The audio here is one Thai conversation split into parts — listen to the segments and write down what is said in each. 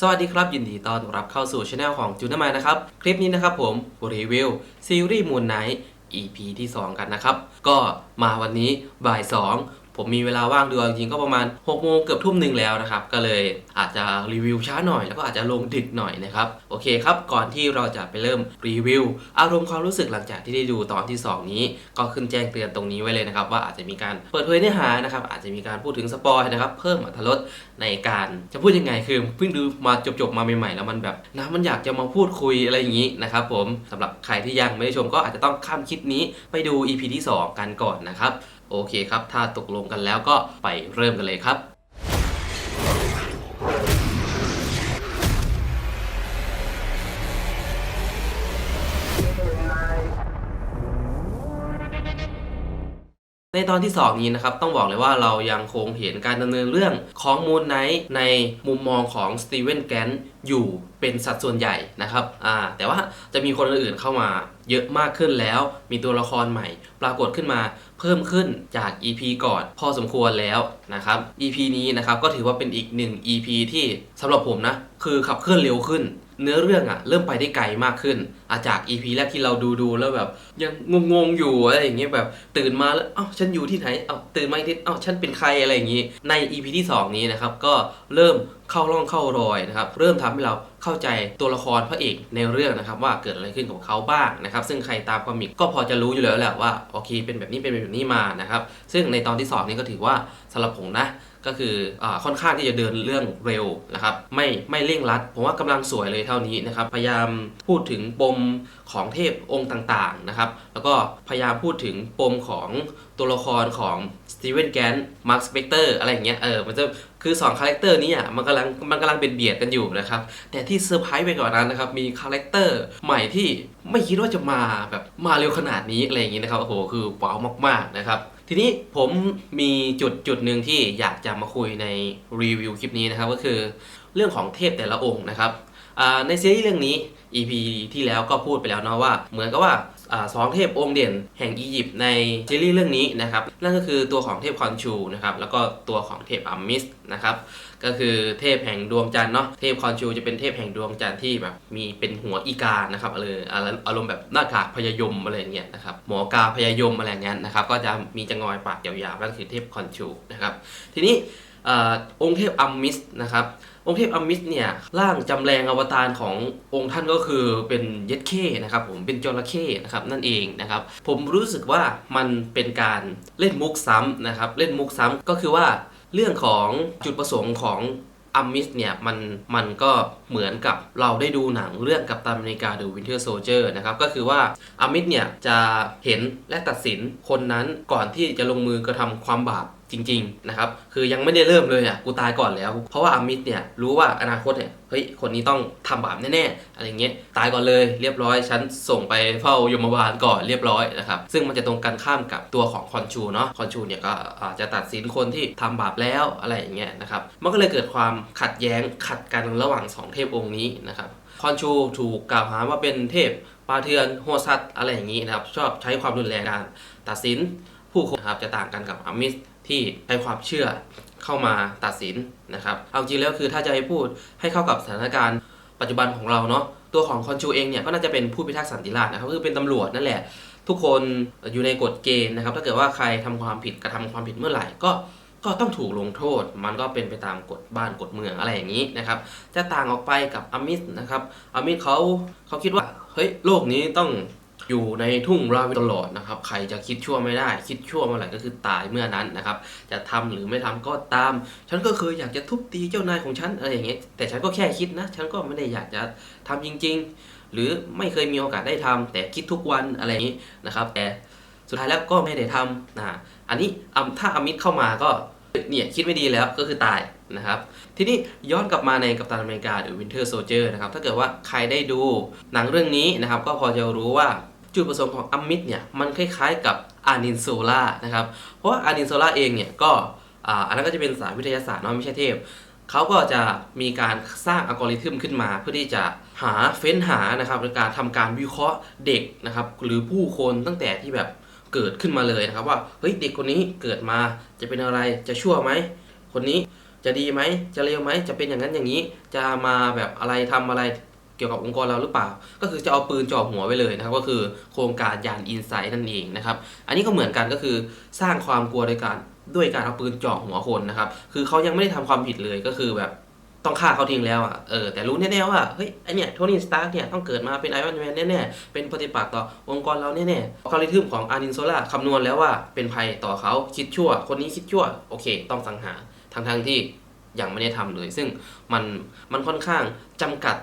สวัสดีครับยินดีต้อนรับเข้าสู่ช anel ของจูนามายนะครับ คลิปนี้นะครับผมรีวิวซีรีส์มูนไนท์ EP ที่ 2 กันนะครับ ก็มาวันนี้บ่าย 2 ผมมีเวลาว่างดูจริงๆก็ประมาณ6โมงเกือบทุ่มหนึ่งแล้วนะครับ ก็เลยอาจจะรีวิวช้าหน่อย แล้วก็อาจจะลงดึกหน่อยนะครับโอเคครับก่อนที่เราจะไปเริ่มรีวิว อารมณ์ความรู้สึกหลังจากที่ได้ดูตอนที่ 2 นี้ ก็ขึ้นแจ้งเตือนตรงนี้ไว้เลยนะครับว่าอาจจะมีการเปิดเผยเนื้อหานะครับอาจจะมีการพูดถึงสปอยนะครับเพิ่มอรรถรสในการจะพูดยังไงคือเพิ่งดูมาจบๆมาใหม่ๆแล้วมันแบบนะมันอยากจะมาพูดคุยอะไรอย่างนี้นะครับผมสำหรับใครที่ยังไม่ได้ชมก็อาจจะต้องข้ามคลิปนี้ไปดู EP ที่ 2 กันก่อนนะครับ โอเคครับ ถ้าตกลงกันแล้วก็ไปเริ่มกันเลยครับ ในตอนที่ 2 นี้นะครับ ต้องบอกเลยว่าเรายังคงเห็นการดำเนินเรื่องของมูนไนท์ในมุมมองของสตีเวนแกนอยู่เป็นสัดส่วนใหญ่นะครับอ่าแต่ว่าจะมีคนอื่นเข้ามาเยอะมากขึ้นแล้ว มีตัวละครใหม่ ปรากฏขึ้นมาเพิ่มขึ้นจาก EP ก่อนพอสมควรแล้วนะครับ EP นี้นะครับก็ถือว่าเป็นอีกหนึ่ง EP ที่สำหรับผมนะคือขับเคลื่อนเร็วขึ้น เนื้อเรื่องอะเริ่มไปได้ไกลมากขึ้นอาจาก EP แรกที่เราดูดูแล้วแบบ ยังงงๆอยู่อะไรอย่างเงี้ยแบบตื่นมาแล้วเอ้าฉันอยู่ที่ไหนเอ้าตื่นมาอีกทีเอ้าฉันเป็นใครอะไรอย่างงี้ ใน EP ที่ 2 นี้นะครับก็เริ่มเข้าร่องเข้ารอยนะครับเริ่มทำให้เราเข้าใจตัวละครพระเอกในเรื่องนะครับว่าเกิดอะไรขึ้นกับเขาบ้างนะครับซึ่งใครตามคอมิกก็พอจะรู้อยู่แล้วแหละว่าโอเคเป็นแบบนี้เป็นแบบนี้มานะครับซึ่งในตอนที่สองนี้ก็ถือว่าสำหรับผมนะ ก็คืออค่อนข้างที่จะเดินเรื่องเร็วนะครับไม่ไม่เร่งรัด ผมว่ากำลังสวยเลยเท่านี้นะครับพยายามพูดถึงปมของเทพองค์ต่างๆนะครับแล้วก็พยายามพูดถึงปมของตัวละครของสตีเวนแกนมาร์คสเปกเตอร์อะไรอย่างเงี้ยเออมันจะคือ2คาแรคเตอร์นี้อะมันกำลังมันกำลังเป็นเบียดกันอยู่นะครับแต่ที่เซอร์ไพรส์ไปกว่อนนั้นนะครับมีคาแรคเตอร์ใหม่ที่ไม่คิดว่าจะมาแบบมาเร็วขนาดนี้อะไรอย่างงี้นะครับโอ้โหคือว้าวมากๆนะครับ ทีนี้ผมมีจุดจุดหนึ่งที่อยากจะมาคุยในรีวิวคลิปนี้นะครับ ก็คือเรื่องของเทพแต่ละองค์นะครับในซีรีส์เรื่องนี้ EP ที่แล้วก็พูดไปแล้วเนาะว่า เหมือนกับว่า สองเทพองค์เด่นแห่งอียิปต์ในซีรีส์เรื่องนี้นะครับนั่นก็คือตัวของเทพคอนชูนะครับแล้วก็ตัวของเทพอัมมิสนะครับก็คือเทพแห่งดวงจันทร์เนาะเทพคอนชูจะเป็นเทพแห่งดวงจันทร์ที่แบบมีเป็นหัวอีกานะครับเอออารมณ์แบบหน้ากากพยายมอะไรอย่างเงี้ยนะครับหมอกาพยายมอะไรเงี้ยนะครับก็จะมีจะงอยปากยาวๆนั่นคือเทพคอนชูนะครับทีนี้ องค์เทพอัมมิสนะครับองค์เทพอัมมิสเนี่ยร่างจำแรงอวตารขององค์ท่านก็คือเป็นเย็ดเข้นะครับผมเป็นจระเข้นะครับนั่นเองนะครับผมรู้สึกว่ามันเป็นการเล่นมุกซ้ำนะครับเล่นมุกซ้ำก็คือว่าเรื่องของจุดประสงค์ของอัมมิสเนี่ยมันมันก็เหมือนกับเราได้ดูหนังเรื่องกับตันอเมริกา The Winter Soldier นะครับก็คือว่าอัมมิสเนี่ยจะเห็นและตัดสินคนนั้นก่อนที่จะลงมือกระทำความบาป จริงๆนะครับคือยังไม่ได้เริ่มเลยอะกูตายก่อนแล้ว เพราะว่าอามิดเนี่ยรู้ว่าอนาคตเนี่ยเฮ้ยคนนี้ต้องทำบาปแน่ๆอะไรเงี้ยตายก่อนเลยเรียบร้อยฉันส่งไปเฝ้ายมบาลก่อนเรียบร้อยนะครับซึ่งมันจะตรงกันข้ามกับตัวของคอนชูเนาะคอนชูเนี่ยก็จะตัดสินคนที่ทำบาปแล้วอะไรอย่างเงี้ยนะครับมันก็เลยเกิดความขัดแย้งขัดกันระหว่างสองเทพองค์นี้นะครับคอนชูถูกกล่าวหาว่าเป็นเทพปาเทือนโฮซัตอะไรอย่างนี้นะครับชอบใช้ความรุนแรงการตัดสินผู้คนนะครับจะต่างกันกับอามิส ที่ใช้ความเชื่อเข้ามาตัดสินนะครับ เอาจริงแล้วคือถ้าจะให้พูดให้เข้ากับสถานการณ์ปัจจุบันของเราเนาะตัวของคอนชูเองเนี่ยก็น่าจะเป็นผู้พิทักษ์สันติราษฎร์นะครับคือเป็นตำรวจนั่นแหละ ทุกคนอยู่ในกฎเกณฑ์นะครับ ถ้าเกิดว่าใครทำความผิดกระทำความผิดเมื่อไหร่ก็ก็ต้องถูกลงโทษ มันก็เป็นไปตามกฎบ้านกฎเมืองอะไรอย่างนี้นะครับ จะต่างออกไปกับอามิสนะครับอามิสเขาเขาคิดว่าเฮ้ยโลกนี้ต้อง อยู่ในทุ่งราวิตลอดนะครับ ใครจะคิดชั่วไม่ได้ คิดชั่วเมื่อไหร่ก็คือตายเมื่อนั้นนะครับ จะทำหรือไม่ทำก็ตาม ฉันก็เคยอยากจะทุบตีเจ้านายของฉันอะไรอย่างเงี้ย แต่ฉันก็แค่คิดนะ ฉันก็ไม่ได้อยากจะทำจริง ๆ หรือไม่เคยมีโอกาสได้ทำแต่คิดทุกวันอะไรอย่างนี้นะครับ แต่สุดท้ายแล้วก็ไม่ได้ทำนะอันนี้อะถ้าอามิตเข้ามาก็เนี่ยคิดไม่ดีแล้วก็คือตายนะครับ ทีนี้ย้อนกลับมาในกัปตันอเมริกาหรือ Winter Soldier นะครับ ถ้าเกิดว่าใครได้ดูหนังเรื่องนี้นะครับ ก็พอจะรู้ว่า จุดประสงค์ของอัมมิดเนี่ยมันคล้ายๆกับอานินโซล่านะครับ เพราะว่าอานินโซล่าเองเนี่ยก็อ่าอันนั้นก็จะเป็นสายวิทยาศาสตร์เนาะไม่ใช่เทพเขาก็จะมีการสร้างอัลกอริทึมขึ้นมา เพื่อที่จะหาเฟ้นหานะครับในการทำการวิเคราะห์เด็กนะครับหรือผู้คนตั้งแต่ที่แบบเกิดขึ้นมาเลยนะครับว่าเฮ้ยเด็กคนนี้เกิดมาจะเป็นอะไรจะชั่วไหมคนนี้จะดีไหมจะเลวไหมจะเป็นอย่างนั้นอย่างนี้ จะมาแบบอะไรทำอะไร เกี่ยวกับองค์กรเราหรือเปล่า ก็คือจะเอาปืนจ่อหัวไว้เลยนะครับ ก็คือโครงการยานอินไซต์นั่นเองนะครับ อันนี้ก็เหมือนกันก็คือสร้างความกลัวโดยการด้วยการเอาปืนจ่อหัวคนนะครับ คือเขายังไม่ได้ทำความผิดเลยก็คือแบบต้องฆ่าเขาทิ้งแล้วอะ เออ แต่รู้แน่ๆว่า เฮ้ย ไอเนี่ยโทนี่สตาร์กเนี่ย ต้องเกิดมาเป็นไอรอนแมนแน่ๆ เป็นปฏิปักษ์ต่อองค์กรเราแน่ๆอัลกอริทึมของอาร์นินโซล่าคำนวณแล้วว่าเป็นภัยต่อเขาคิดชั่ว คนนี้คิดชั่ว โอเค ต้องสังหารทั้งๆที่ยังไม่ได้ทำเลย ซึ่งมัน มันค่อนข้างจำกัด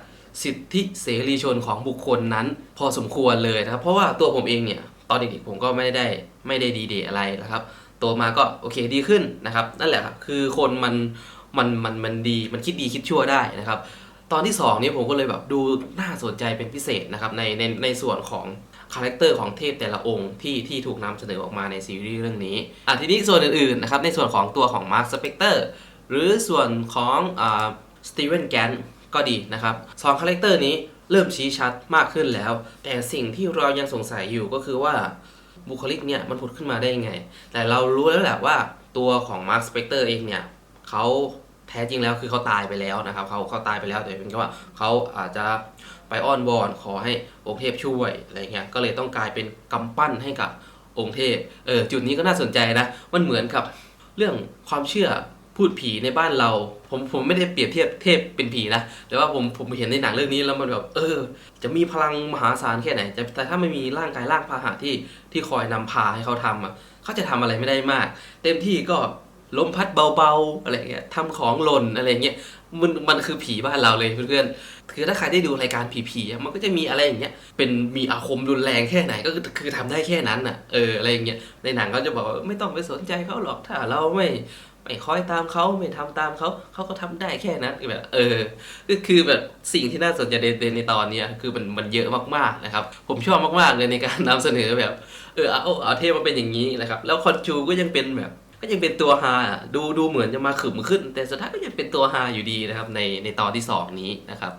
สิทธิเสรีชนของบุคคลนั้น พอสมควรเลยนะครับ เพราะว่าตัวผมเองเนี่ยตอนเด็กๆผมก็ไม่ได้ไม่ได้ดีเดอะไรนะครับโตมาก็โอเคดีขึ้นนะครับ นั่นแหละครับคือคนมันมันมันมันดีมันคิดดีคิดชั่วได้นะครับ ตอนที่2นี้ผมก็เลยแบบดูน่าสนใจเป็นพิเศษนะครับในในในส่วนของคาแรคเตอร์ของเทพแต่ละองค์ที่ที่ถูกนำเสนอออกมาในซีรีส์เรื่องนี้อะทีนี้ส่วนอื่นๆนะครับในส่วนของตัวของมาร์คสเปกเตอร์หรือส่วนของอ่าสตีเวนแกน ก็ดีนะครับสองคาแรคเตอร์นี้เริ่มชี้ชัดมากขึ้นแล้ว แต่สิ่งที่เรายังสงสัยอยู่ก็คือว่าบุคลิกเนี่ยมันผุดขึ้นมาได้ยังไง แต่เรารู้แล้วแหละว่าตัวของมาร์คสเปกเตอร์เองเนี่ยเขาแท้จริงแล้วคือเขาตายไปแล้วนะครับเขาเขาตายไปแล้วแต่เป็นแค่ว่าเขาอาจจะไปอ้อนวอนขอให้องค์เทพช่วยอะไรเงี้ยก็เลยต้องกลายเป็นกำปั้นให้กับองค์เทพเออจุดนี้ก็น่าสนใจนะมันเหมือนกับเรื่องความเชื่อ พูดผีในบ้านเรา ผมผมไม่ได้เปรียบเทียบเทพเป็นผีนะแต่ว่าผมผมเห็นในหนังเรื่องนี้แล้วมันแบบเออ จะมีพลังมหาศาลแค่ไหนจะแต่ถ้าไม่มีร่างกายร่างพาหะที่ที่คอยนำพาให้เขาทำอะเขาจะทำอะไรไม่ได้มาก เต็มที่ก็ลมพัดเบาๆอะไรเงี้ยทำของหล่นอะไรเงี้ยมันมันคือผีบ้านเราเลยเพื่อนๆคือถ้าใครได้ดูรายการผีๆมันก็จะมีอะไรอย่างเงี้ยเป็นมีอาคมรุนแรงแค่ไหนก็คือคือทำได้แค่นั้นอะเอออะไรอย่างเงี้ยในหนังก็จะบอกว่าไม่ต้องไปสนใจเขาหรอกถ้าเราไม่ ไม่คอยตามเขาไม่ทำตามเขาเขาก็ทำได้แค่นั้นแบบ เออก็คือแบบสิ่งที่น่าสนใจในในตอนนี้คือมันมันเยอะมากๆนะครับ ผมชอบมากๆเลยในการนำเสนอแบบ เออเอาเอาเทพมาเป็นอย่างนี้นะครับ แล้วคอนจูก็ยังเป็นแบบก็ยังเป็นตัวฮาดูดูเหมือนจะมาขึมขึ้น แต่สุดท้ายก็ยังเป็นตัวฮาอยู่ดีนะครับในในตอนที่สองนี้นะครับ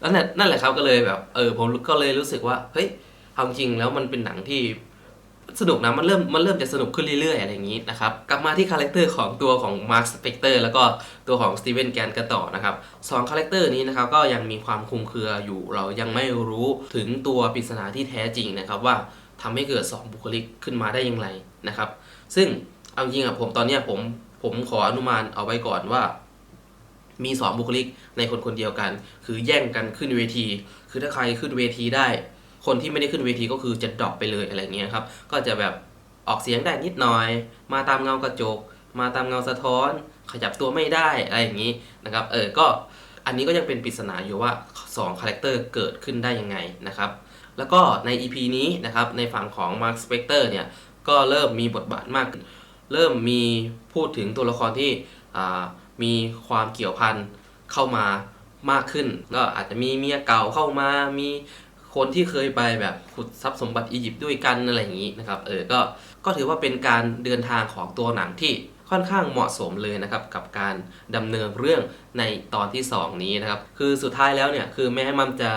แล้วนั่นนั่นแหละครับก็เลยแบบเออผมก็เลยรู้สึกว่าเฮ้ยเอาจริงแล้วมันเป็นหนังที่ สนุกนะมันเริ่มมันเริ่มจะสนุกขึ้นเรื่อยๆอะไรอย่างนี้นะครับกลับมาที่คาแรคเตอร์ของตัวของมาร์คสเปกเตอร์แล้วก็ตัวของสตีเวนแกนกันต่อนะครับสองคาแรคเตอร์นี้นะครับก็ยังมีความคลุมเครืออยู่เรายังไม่รู้ถึงตัวปริศนาที่แท้จริงนะครับว่าทำให้เกิด 2 บุคลิกขึ้นมาได้อย่างไรนะครับ ซึ่งเอาจริงอะผมตอนเนี้ยผมผมขออนุมานเอาไว้ก่อนว่า มี 2 บุคลิกในคนคนเดียวกัน คือแย่งกันขึ้นเวที คือถ้าใครขึ้นเวทีได้ คนที่ไม่ได้ขึ้นเวทีก็คือจะดรอปไปเลยอะไรเงี้ยครับ ก็จะแบบออกเสียงได้นิดหน่อย มาตามเงากระจก มาตามเงาสะท้อน ขยับตัวไม่ได้อะไรอย่างนี้นะครับ เออ ก็อันนี้ก็ยังเป็นปริศนาอยู่ว่า2คาแรคเตอร์เกิดขึ้นได้ยังไงนะครับ แล้วก็ใน EP นี้นะครับ ในฝั่งของ Mark Spector เนี่ย ก็เริ่มมีบทบาทมากขึ้นเริ่มมีพูดถึงตัวละครที่มีความเกี่ยวพันเข้ามามากขึ้น ก็อาจจะมีเมียเก่าเข้ามา มี คนที่เคยไปแบบขุดทรัพย์สมบัติอียิปต์ด้วยกันอะไรอย่างนี้นะครับเออก็ก็ถือว่าเป็นการเดินทางของตัวหนังที่ค่อนข้างเหมาะสมเลยนะครับกับการดำเนินเรื่องในตอนที่ 2 นี้นะครับ คือสุดท้ายแล้วเนี่ยคือแม้มันจะ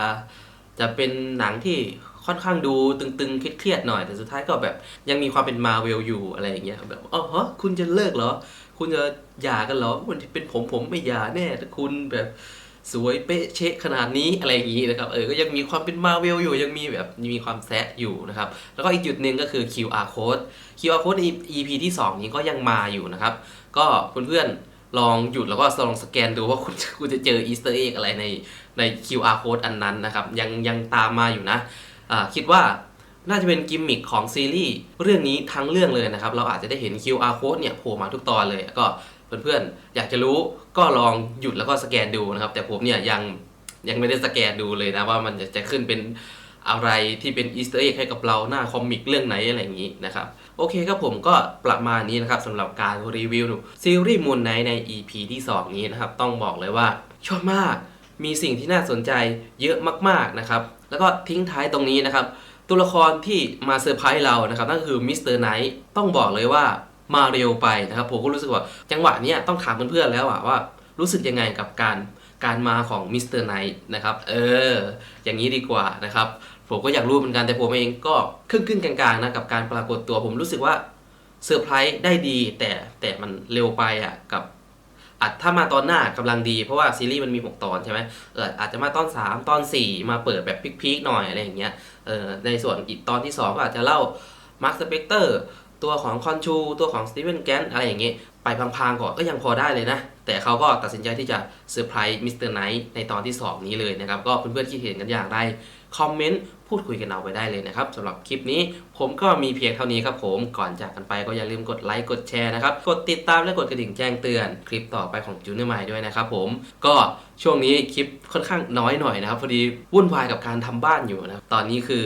จะเป็นหนังที่ค่อนข้างดูตึงๆเครียดๆหน่อย แต่สุดท้ายก็แบบยังมีความเป็นมาเวลอยู่อะไรอย่างเงี้ยแบบอ๋อฮะคุณจะเลิกเหรอ คุณจะหย่ากันเหรอมันเป็นผมผมไม่หย่าแน่ถ้าคุณแบบ สวยเป๊ะเชะขนาดนี้อะไรอย่างงี้นะครับเออก็ยังมีความเป็นมาเวลอยู่ยังมีแบบมีความแซะอยู่นะครับแล้วก็อีกจุดหนึ่งก็คือ QR code QR code ใน EP ที่ 2 นี้ก็ยังมาอยู่นะครับ ก็เพื่อนๆลองหยุดแล้วก็ลองสแกนดูว่าคุณคุณจะเจออีสเตอร์เอ็กอะไรในใน QR code อันนั้นนะครับ ยังยังตามมาอยู่นะอ่าคิดว่าน่าจะเป็นกิมมิคของซีรีส์เรื่องนี้ทั้งเรื่องเลยนะครับ เราอาจจะได้เห็น QR code เนี่ยโผล่มาทุกตอนเลยก็ เพื่อนๆ อยากจะรู้ก็ลองหยุดแล้วก็สแกนดูนะครับ แต่ผมเนี่ยยังยังไม่ได้สแกนดูเลยนะว่ามันจะจะขึ้นเป็นอะไรที่เป็นอีสเตอร์เอ็กให้กับเราหน้าคอมิกเรื่องไหนอะไรอย่างนี้นะครับ โอเคครับผมก็ประมาณนี้นะครับสำหรับการรีวิวซีรีส์มูนไนใน EP ที่ 2 นี้นะครับ ต้องบอกเลยว่าชอบมากมีสิ่งที่น่าสนใจเยอะมากๆนะครับ แล้วก็ทิ้งท้ายตรงนี้นะครับ ตัวละครที่มาเซอร์ไพรส์เรานะครับนั่นก็คือมิสเตอร์ไนท์ต้องบอกเลยว่า มาเร็วไปนะครับผมก็รู้สึกว่าจังหวะเนี้ยต้องถามเพื่อนๆแล้วอะว่ารู้สึกยังไงกับการการมาของมิสเตอร์ไนท์นะครับ เออ อย่างนี้ดีกว่านะครับ ผมก็อยากรู้เหมือนกันแต่ผมเองก็ครึ่งๆกลางๆนะกับการปรากฏตัวผมรู้สึกว่าเซอร์ไพรส์ได้ดี แต่แต่มันเร็วไปอะกับอาจถ้ามาตอนหน้ากำลังดี เพราะว่าซีรีส์มันมี 6 ตอนใช่ไหมเอออาจจะมาตอน 3 ตอน 4 มาเปิดแบบพีคๆหน่อยอะไรอย่างเงี้ยเออในส่วนอีกตอนที่ 2 ก็อาจจะเล่ามาร์คสเปกเตอร์ ตัวของคอนชู ตัวของสตีเวนแกนอะไรอย่างเงี้ยไปพังๆก่อนก็ยังพอได้เลยนะ แต่เขาก็ตัดสินใจที่จะเซอร์ไพรส์มิสเตอร์ไนท์ในตอนที่ 2 นี้เลยนะครับ ก็เพื่อนๆคิดเห็นกันอย่างไร คอมเมนต์พูดคุยกันเอาไปได้เลยนะครับสำหรับคลิปนี้ผมก็มีเพียงเท่านี้ครับผมก่อนจากกันไปก็อย่าลืมกดไลค์กดแชร์นะครับกดติดตามและกดกระดิ่งแจ้งเตือนคลิปต่อไปของจูเนอร์ไมด้วยนะครับผมก็ช่วงนี้คลิปค่อนข้างน้อยหน่อยนะครับพอดีวุ่นวายกับการทำบ้านอยู่นะตอนนี้คือ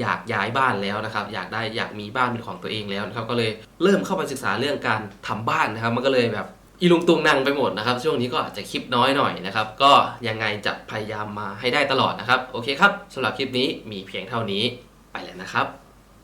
อยากย้ายบ้านแล้วนะครับอยากได้อยากมีบ้านเป็นของตัวเองแล้วนะครับก็เลยเริ่มเข้าไปศึกษาเรื่องการทำบ้านนะครับมันก็เลยแบบ อีลุงตุงนังไปหมดนะครับ ช่วงนี้ก็อาจจะคลิปน้อยหน่อยนะครับ ก็ยังไงจะพยายามมาให้ได้ตลอดนะครับ โอเคครับสำหรับคลิปนี้มีเพียงเท่านี้ไปแล้วนะครับ